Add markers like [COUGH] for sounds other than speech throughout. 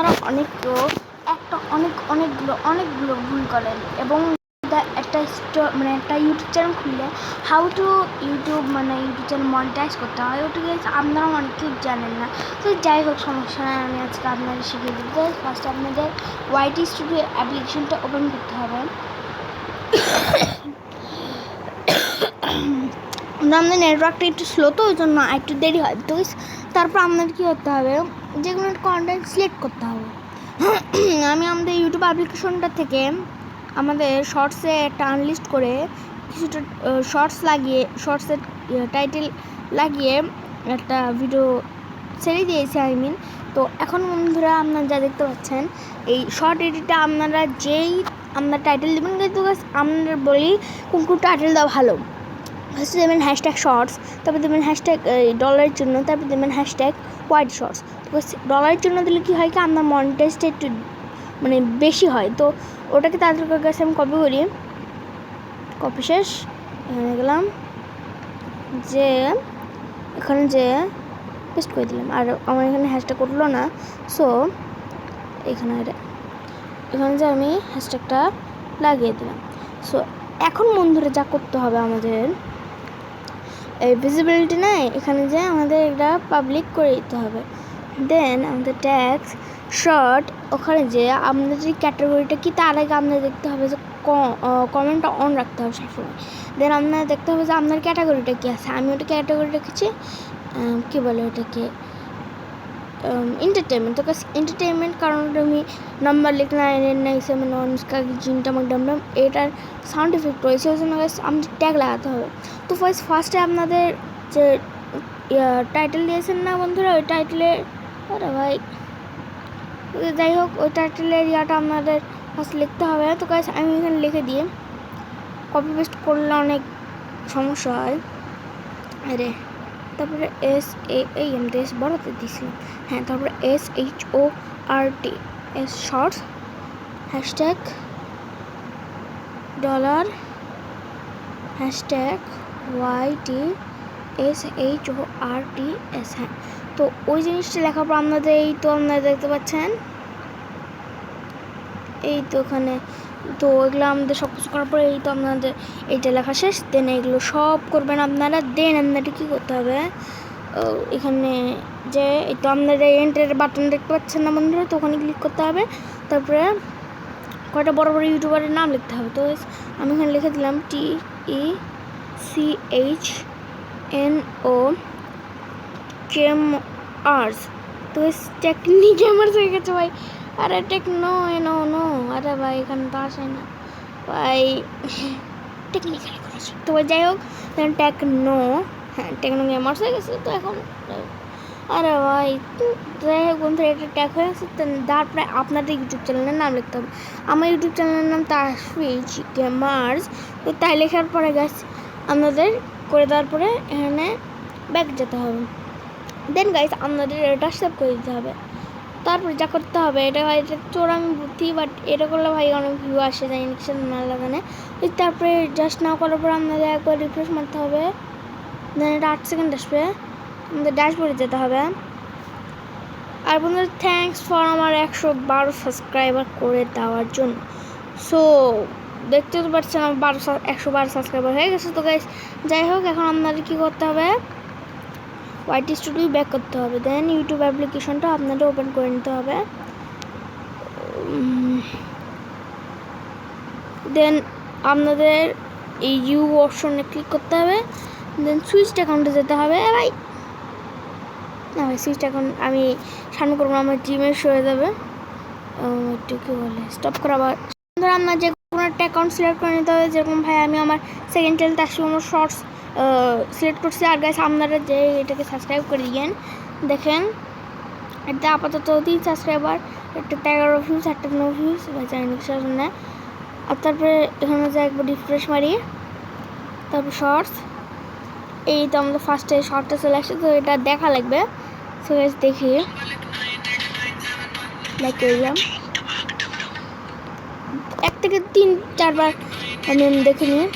আপনারা অনেক লোক, একটা অনেক, অনেকগুলো অনেকগুলো ভুল করেন এবং একটা মানে একটা ইউটিউব চ্যানেল খুললে হাউ টু ইউটিউব মানে ইউটিউব চ্যানেল মনিটাইজ করতে হয়। ওটা গেছে আপনারা অনেকেই জানেন না। তো যাই হোক, সমস্যা নাই। আমি আজকে আপনাদের শিখিয়ে দেবো ফার্স্টে আপনাদের ওয়াইটি স্টুডিও অ্যাপ্লিকেশনটা ওপেন করতে হবে। আমাদের নেটওয়ার্কটা একটু স্লো তো, ওই জন্য একটু দেরি হয়। তো তারপর আপনাদের কী করতে হবে? যে কোনো কন্টেন্ট সিলেক্ট করতে হবে। [CLEARS THROAT] আমি আমাদের ইউটিউব অ্যাপ্লিকেশনটা থেকে আমাদের শর্টসে একটা আনলিস্ট করে কিছুটা শর্টস লাগিয়ে শর্টসের টাইটেল লাগিয়ে একটা ভিডিও ছেড়ে দিয়েছি আই মিন তো এখন বন্ধুরা, আপনারা যা দেখতে পাচ্ছেন, এই শর্ট এডিটটা আপনারা যেই, আপনার টাইটেল দেবেন, কিন্তু আপনাদের বলি কোন কোন টাইটেল দেওয়া ভালো। ফার্স্টে দেবেন হ্যাশট্যাগ শর্টস তারপর দেবেন হ্যাশট্যাগ ডলারের জন্য, তারপর দেবেন হ্যাশট্যাগ হোয়াইট শর্টস তো ডলারের জন্য দিলে কী হয় কি আপনার মনিটাইজটা একটু মানে বেশি হয়। তো ওটাকে তাদের কাছে আমি কপি করি। কপি শেষ। এখানে গেলাম। যে, এখানে যে পেস্ট করে দিলাম। আর আমার এখানে হ্যাশট্যাগ উঠল না। সো এখানে এখানে যে আমি হ্যাশট্যাগটা লাগিয়ে দিলাম। সো এখন বন্ধুরা যা করতে হবে আমাদের এই ভিজিবিলিটি নাই, এখানে যে আমাদের এটা পাবলিক করে দিতে হবে। দেন আমাদের ট্যাক্স শর্ট ওখানে যে আপনাদের যে ক্যাটাগরিটা কী, তার আগে আপনাদের দেখতে হবে যে কমেন্টটা অন রাখতে হবে সবসময়। দেন আপনার দেখতে হবে যে আপনার ক্যাটাগরিটা কী আছে, আমি ওটা ক্যাটাগরি রেখেছি কী বলে ওটাকে? এন্টারটেনমেন্ট তো এন্টারটেনমেন্ট কারণ আমি নাম্বার লিখলাম নাইন নাইন সেভেন ওয়ান জিনটা ডাম এটার সাউন্ড এফেক্ট রয়েছে। ওই জন্য আমাদের ট্যাগ লাগাতে হবে। তো ফার্স্ট ফার্স্টে আপনাদের যে টাইটেল দিয়েছেন না বন্ধুরা, ওই টাইটেলের আরে ভাই, যাই হোক, ওই টাইটেলের ইয়াটা আপনাদের ফার্স্ট লিখতে হবে। তো গাইস আমি এখানে লিখে দিয়ে কপি পেস্ট করলে অনেক সমস্যা হয়। আরে। তারপরে এস এ তো এস বড়তে দিয়েছিলাম হ্যাঁ তারপরে S H O R T S shorts hashtag dollar hashtag Y T S H O R T S হ্যাঁ। তো ওই জিনিসটা লেখার পর আপনাদের এই তো আপনারা দেখতে পাচ্ছেন। এই তো ওখানে তো এগুলো আমাদের সব কিছু করার পরে এই তো আপনাদের এইটা লেখা শেষ দেন এগুলো সব করবেন আপনারা দেন আপনাদের কী করতে হবে? এখানে যে এই তো আপনাদের এন্টার বাটন দেখতে পাচ্ছেন না বন্ধুরা, তো ওখানে ক্লিক করতে হবে, তারপরে কয়টা বড় বড় ইউটিউবারের নাম লিখতে হবে, তো আমি এখানে লিখে দিলাম T E C H N O কেম আর্স তো টেকনিক গেমার্স হয়ে গেছে ভাই। আরে টেকনো নো নো আরে ভাই, এখানে তো আসে না। ভাই টেকনিক্যাল করেছি। তো যাই হোক টেকনো হ্যাঁ টেকনো গেমার্স হয়ে গেছে তো এখন। আরে ভাই, তো যাই হোক বন্ধুরা এটা ট্যাগ হয়ে গেছে তো তারপরে আপনাদের ইউটিউব চ্যানেলের নাম লিখতে হবে। আমার ইউটিউব চ্যানেলের নাম তাসফিজ গেমার্স তো তাই লেখার পরে গাছ আপনাদের করে দেওয়ার পরে এখানে ব্যাক যেতে হবে। দেন গাইস আপনাদের এটা সেভ করে দিতে হবে। তারপরে যা করতে হবে, এটা ভাই এটা চোরামি বুদ্ধি বাট এটা করলে ভাই অনেক ভিউ আসে যায় ইনক্সেন না লাগানে তারপরে জাস্ট না করার পর আপনাদের একবার রিফ্রেশ মারতে হবে। দেন এটা আট সেকেন্ড আসবে। আমাদের ড্যাশবোর্ডে যেতে হবে। আর বন্ধুরা থ্যাঙ্কস ফর আমার একশো বারো সাবস্ক্রাইবার করে দেওয়ার জন্য। সো দেখতে তো পাচ্ছেন আমার বারো একশো বারো সাবস্ক্রাইবার হয়ে গেছে। তো গাইস যাই হোক, এখন আপনাদের কী করতে হবে? ওয়াইটি স্টুডিও ব্যাক করতে হবে। দেন ইউটিউব অ্যাপ্লিকেশনটা আপনাদের ওপেন করে নিতে হবে। দেন আপনাদের এই ইউ অপশনে ক্লিক করতে হবে। দেন সুইচ অ্যাকাউন্টে যেতে হবে। ভাই। না ভাই সুইচ অ্যাকাউন্ট আমি সামনে করব আমার জিমের হয়ে যাবে। একটু কী বলে স্টপ করা আবার ধরো আপনার যে কোনো একটা অ্যাকাউন্ট সিলেক্ট করে নিতে হবে। যেরকম ভাই আমি আমার সেকেন্ড চ্যানেল তার সঙ্গে শর্টস সিলেক্ট করছি আর গাছ আপনারা যে এটাকে সাবস্ক্রাইব করে দিয়েন, দেখেন। এটা আপাতত তিন সাবস্ক্রাইবার একটা তেরো ভিউজ একটা নো ভিউজ জন্য আর তারপরে এখানে যে একবার রিফ্রেশ মারি, তারপর শর্টস এই তো আমাদের ফার্স্টে শর্টটা চলে আসছে, তো এটা দেখা লাগবে। সো গাইস দেখি। লাইক করলাম। এক থেকে তিন, চারবার আমি দেখে নিই।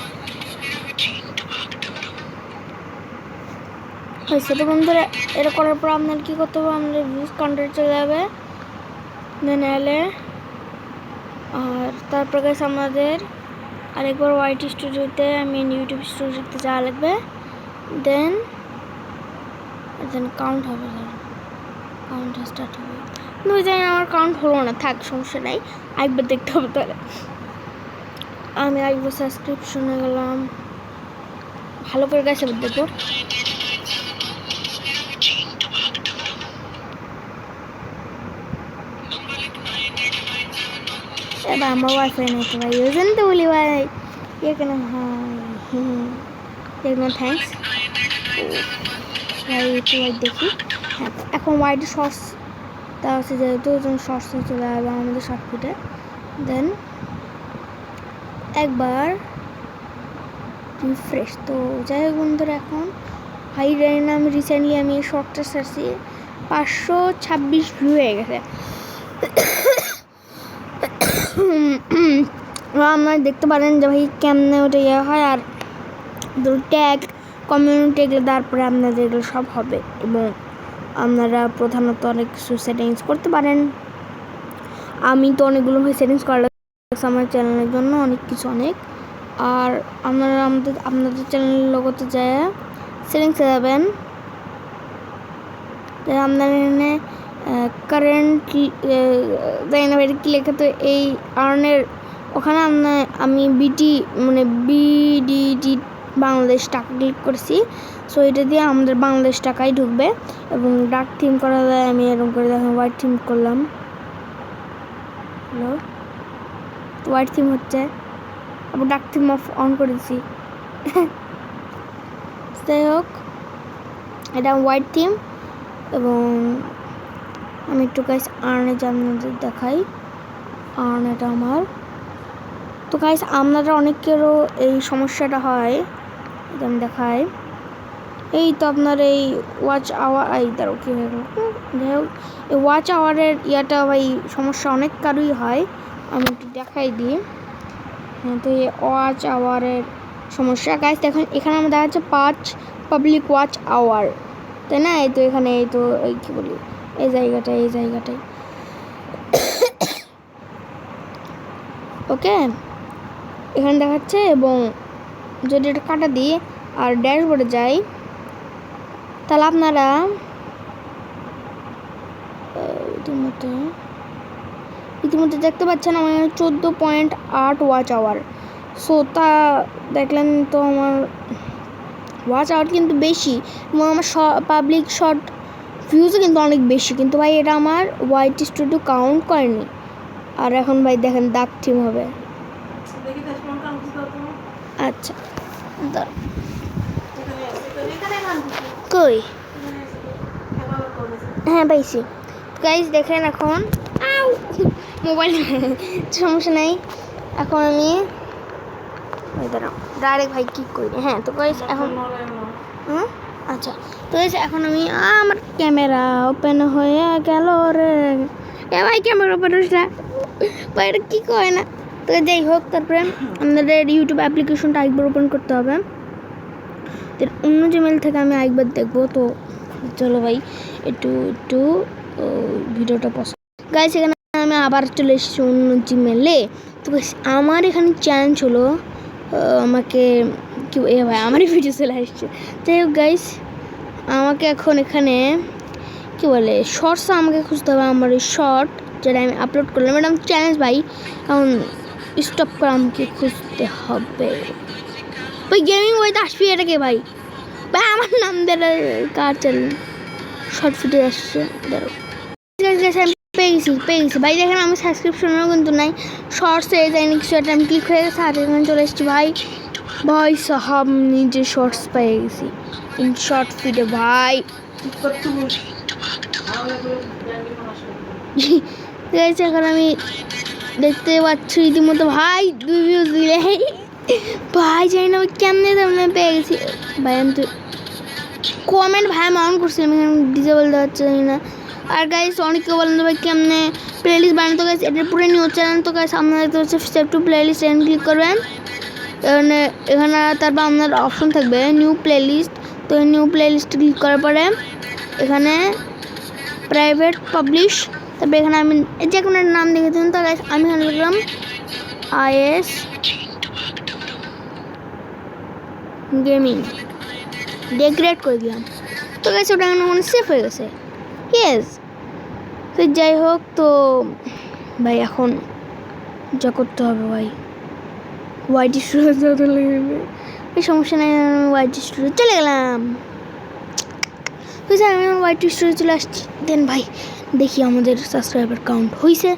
হয়েছে তো বন্ধুরা, এটা করার পর আপনার কী করতে হবে? আপনার ভিউজ কাউন্টার চলে যাবে। দেন এলে আর তারপর গেছে আমাদের আরেকবার হোয়াইট স্টুডিওতে মেন ইউটিউব স্টুডিওতে যাওয়া লাগবে। দেন দেন কাউন্ট হবে কাউন্ট স্টার্ট হবে। কিন্তু জানি আমার কাউন্ট হলো না, থাক, সমস্যা নাই। আরেকবার দেখতে হবে তাহলে। আমি আরেকবার সাবস্ক্রিপশনে গেলাম। ভালো করে গেছে এবার ভাই ওই জন্য তো বলি ভাই ইয়ে কেন হয় দেখবেন থ্যাংকস ভাই একটু হোয়াইট দেখি হ্যাঁ এখন হোয়াইট শর্টস তা হচ্ছে যেহেতু ওজন শর্টস চলে যাবে আমাদের শর্ট ফুটে দেন একবার রিফ্রেশ তো যাই হোক বন্ধুরা, এখন হাই রেন আমি রিসেন্টলি আমি শর্টটা সারছি। পাঁচশো ছাব্বিশ ভিউ হয়ে গেছে। আপনারা দেখতে পারেন যে ভাই কেমনে ওটা ইয়ে হয় আর ট্যাগ কমিউনিটি এগুলো, তারপরে আপনাদের এগুলো সব হবে এবং আপনারা প্রধানত অনেক কিছু সেটিংস করতে পারেন। আমি তো অনেকগুলো সেটিংস করা আমার চ্যানেলের জন্য, অনেক কিছু অনেক। আর আপনারা আমাদের, আপনাদের চ্যানেলের লোগোতে যায় সেটিংসে যাবেন। আপনারা এখানে কারেন্ট জানি না এটা কি লেখা, তো এই আর্নের ওখানে আমি বিটি মানে বিডিডি বাংলাদেশ টাকা ক্লিক করছি। সো এটা দিয়ে আমাদের বাংলাদেশ টাকাই ঢুকবে এবং ডার্ক থিম করা যায়, আমি এরকম করে দেখেন হোয়াইট থিম করলাম। হ্যালো হোয়াইট থিম হচ্ছে, আবার ডার্ক থিম অফ অন করে দিছি যাই হোক, এটা হোয়াইট থিম এবং আমি একটু গাইস আর্নে আপনাদের দেখাই। আর্ন এটা আমার। তো গাইস আপনারা অনেকেরও এই সমস্যাটা হয়। আমি দেখাই। এই তো আপনার এই ওয়াচ আওয়ার এই দাঁড়ো কী হয়ে গেল যাই হোক। এই ওয়াচ আওয়ারের ইয়াটা ভাই, সমস্যা অনেক কারোই হয়। আমি একটু দেখাই দিই। হ্যাঁ তো এই ওয়াচ আওয়ারের সমস্যা। গাইস দেখেন, এখানে আমার দেখা যাচ্ছে পাঁচ পাবলিক ওয়াচ আওয়ার তাই না? এই তো এখানে, এই তো, এই কী বলি? এই জায়গাটায় এই জায়গাটায়। ওকে? এখানে দেখাচ্ছে এবং যদি এটা কাটা দিই আর ড্যাশবোর্ডে যাই, তাহলে আপনারা, ইতিমধ্যে ইতিমধ্যে দেখতে পাচ্ছেন আমার চোদ্দ পয়েন্ট আট ওয়াচ আওয়ার। সো, তা দেখলেন তো আমার, ওয়াচ আওয়ার কিন্তু বেশি এবং আমার পাবলিক শর্ট ভিউজও কিন্তু অনেক বেশি, কিন্তু ভাই এটা আমার হোয়াইট স্টুডিও কাউন্ট করেনি। আর এখন ভাই দেখেন দাগ থিম হবে। আচ্ছা। কই? হ্যাঁ পাইছি। গাইজ দেখেন এখন। মোবাইল [LAUGHS] সমস্যা নাই। এখন আমি দাঁড়াও। ডাইরেক্ট ভাই কি করি? হ্যাঁ তো গাইজ এখন হুম আচ্ছা তো এখন আমি, আমার ক্যামেরা ওপেন হয়ে গেল রে। এ ভাই, ক্যামেরা ওপেন হচ্ছে না। ভাই, এটা কী কয় না? তো যাই হোক, তারপরে আমাদের ইউটিউব অ্যাপ্লিকেশনটা একবার ওপেন করতে হবে। তো অন্য জিমেল থেকে আমি একবার দেখব, তো চলো ভাই, একটু একটু ভিডিওটা পছন্দ গাইস এখানে আমি আবার চলে এসেছি অন্য জিমেলে তো আমার এখানে চ্যালেঞ্জ হলো আমাকে, কি, এ ভাই, আমারই ভিডিও চলে আসছে। যাই হোক গাইস আমাকে এখন এখানে, কি বলে শর্টস আমাকে খুঁজতে হবে, আমার ওই শর্ট যেটা আমি আপলোড করলাম। ম্যাডাম চ্যালেঞ্জ ভাই, কারণ স্টপ করে আমাকে খুঁজতে হবে। ভাই গেমিং বইতে আসবি এটাকে ভাই? ভাই, আমার নাম কার চ্যানেল শর্ট ফুটে আসছে ধরো আমি পেয়ে গেছি ভাই, দেখেন আমি সাবস্ক্রিপশনও কিন্তু নাই। শর্টসে যাই না কিছু একটা আমি ক্লিক হয়ে গেছে আর এখানে চলে এসেছি ভাই। ভাই সাহাব নিজে শর্টস পেয়ে গেছি। ইন শর্ট ফিডে ভাই এখন আমি দেখতে পাচ্ছি রীতিমতো ভাই দুই ভিউজ দিলে। ভাই, জানি না আমি কেমনে তেমন পেয়ে গেছি। ভাই, আমি তো কমেন্ট ভাই, আমি অন করছিলাম, এখানে ডিজেবল দেওয়া হচ্ছে জানি না আর গাইস অনেকে বলেন তো ভাই, কেমনে প্লেলিস্ট বানাতে গাইস এটা পুরো নিউজ চ্যানেল তো গাইস আপনাদের তো হচ্ছে সেভ টু প্লেলিস্ট এখানে ক্লিক করবেন। এখানে এখানে তারপর আপনার অপশন থাকবে নিউ প্লেলিস্ট তো নিউ প্লেলিস্ট ক্লিক করার পরে এখানে প্রাইভেট পাবলিশ তারপরে এখানে আমি যে কোনো একটা নাম লিখে দিন। তো guys, আমি এখানে লিখলাম আইএস গেমিং ডেকোরেট করে দিলাম। তো গেছে ওটা এখন সেফ হয়ে গেছে। ইয়েস তো যাই হোক তো ভাই এখন যা করতে হবে ভাই। ওয়াইটি স্টুডিও যত লেগে এই সমস্যা নেই ওয়াইটি স্টুডিও চলে গেলাম। বুঝলি আমি ওয়াইটি স্টুডিও চলে আসছি। দেন ভাই, দেখি আমাদের সাবস্ক্রাইবার কাউন্ট হয়েছে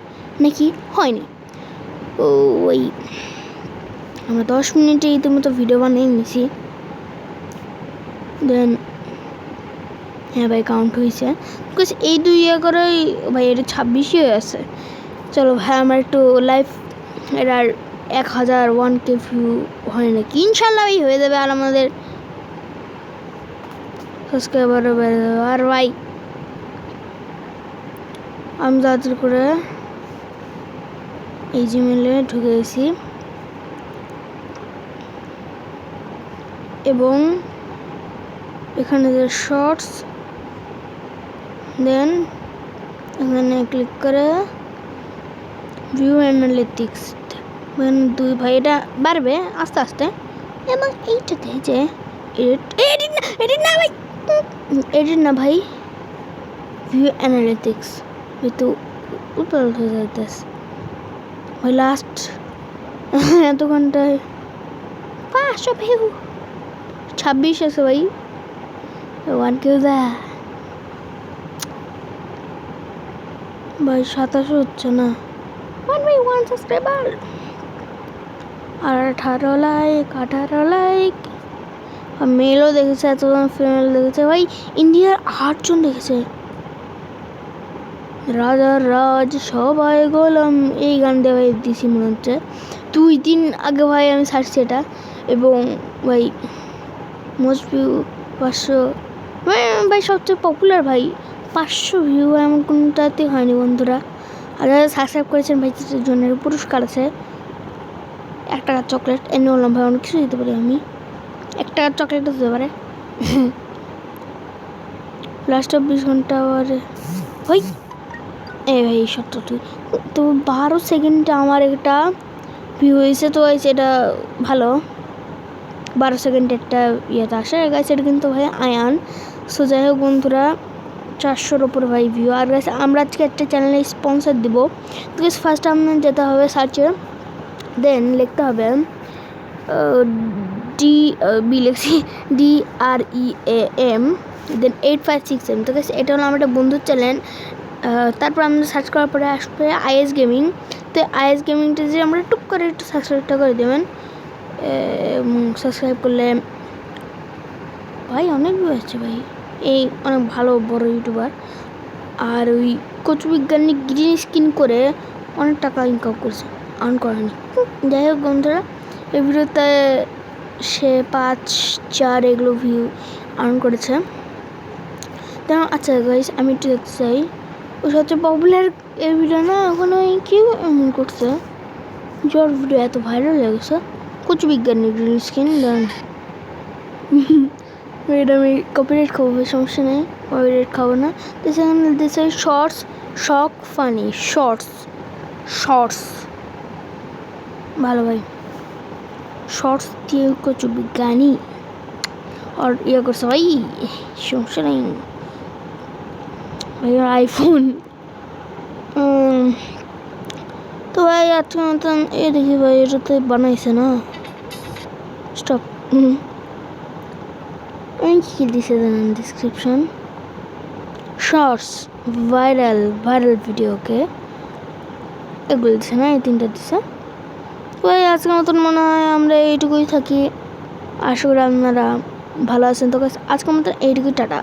নাকি হয়নি। ও, ওই আমরা দশ মিনিটে ইতিমতো ভিডিও বানিয়ে নিছি। দেন হ্যাঁ ভাই কাউন্ট হয়েছে বিকজ এই দুই ইয়ে করে ভাই, এটা ছাব্বিশই হয়ে আছে। চলো ভাই, আমার একটু লাইফ এর আর এক হাজার ওয়ান কে ভিউ হয় নাকি? ইনশাল্লাহ হয়ে যাবে আর আমাদের সাবস্ক্রাইবারও বেড়ে যাবে। আর ভাই, আমি তাড়াতাড়ি করে এই জিমেলে ঢুকে গেছি। এবং এখানে যে শর্টস দেন এখানে ক্লিক করে ভিউ অ্যানালিটিক্স দুই ভাই এটা বাড়বে আস্তে আস্তে। এবং এইটাতে যে এডিট না এডিট না ভাই, এডিট না ভাই ভিউ অ্যানালিটিক্স কিন্তু উপর হয়ে যাইতেছে। ওই লাস্ট এত ঘন্টায় পাঁচশো ভিউ ছাব্বিশ আছে ভাই। ওয়ান কেউ দা ভাই সাতাশো হচ্ছে না। ওয়ান বাই ওয়ান সাবস্ক্রাইবার আঠারো লাইক আঠারো লাইক মেলও দেখেছে, এতজন ফিমেল দেখেছে। ভাই, ইন্ডিয়ার আটজন দেখেছে। রাজার রাজ, সবাই গোলাম। এই গান গানটা ভাই দিছি মনে হচ্ছে। দুই দিন আগে ভাই আমি ছাড়ছি এটা। এবং ভাই মোস্ট ভিউ পাঁচশো, ভাই সবচেয়ে পপুলার ভাই। পাঁচশো ভিউ এমন কোনোটাতে হয়নি বন্ধুরা। আর যারা সাবস্ক্রাইব করেছেন ভাই জন্য পুরস্কার আছে। এক টাকার চকলেট এনে বললাম ভাই অনেক কিছু দিতে পারি আমি। এক টাকার চকলেটও দিতে পারে লাস্ট চব্বিশ ঘণ্টা পরে ওই। এই ভাই সত্তর তো বারো সেকেন্ডে আমার একটা ভিউ হয়েছে, তো ভাই সেটা ভালো। বারো সেকেন্ড একটা ইয়েতে আসে। গাছ এটা কিন্তু ভাই আয়ান। সো যাই হোক বন্ধুরা, চারশোর ওপর ভাই ভিউ আর গাছ আমরা আজকে একটা চ্যানেলে স্পন্সর দিব। তো ফার্স্ট আপনার যেতে হবে সার্চে দেন লিখতে হবে ডি বি লিখছি D R E M then eight five six M তো এটা হলো আমার একটা বন্ধুর চ্যানেল তারপর আমরা সার্চ করার পরে আসবে আইএস গেমিং তো আইএস গেমিংটা যে আমরা টুক করে একটু সাবস্ক্রাইবটা করে দেবেন সাবস্ক্রাইব করলে, ভাই অনেক ভিউ আসছে ভাই, এই অনেক ভালো বড় ইউটিউবার আর ওই কচুবিজ্ঞানী গ্রিন স্কিন করে অনেক টাকা ইনকাম করছে। আর্ন করেনি। যাই হোক বন্ধুরা, এই ভিডিওতে সে পাঁচ, চার এগুলো ভিউ আর্ন করেছে। তেমন আচ্ছা গাইস আমি একটু দেখতে চাই। ওই সবচেয়ে পপুলার এই ভিডিও না এখন ওই কেউ এমন করছে? জ্বর ভিডিও এত ভাইরাল হয়ে গেছে। কুচ বিজ্ঞানী গ্রিন স্কিন দেন এটা আমি কপিরাইট খাব সমস্যা নেই কপিরাইট খাব না। তো সেখানে দিচ্ছে shorts shock funny shorts shorts ভালো ভাই। শর্টস দিয়ে কচু বিজ্ঞানী। আর ইয়ে করছে ভাই, সমস্যা নেই। ভাই আইফোন তো ভাই আজকে মতন এ দেখি ভাই, এটাতে বানাইছে না। স্টপ কী দিছে জানেন ডিসক্রিপশন শর্টস ভাইরাল ভাইরাল ভিডিওকে এগুলো দিছে না, এই তিনটা দিছে? তো এই আজকের মতন মনে হয় আমরা এইটুকুই থাকি। আশা করি আপনারা ভালো আছেন। তো আজকের মতন এইটুকুই, টাটা।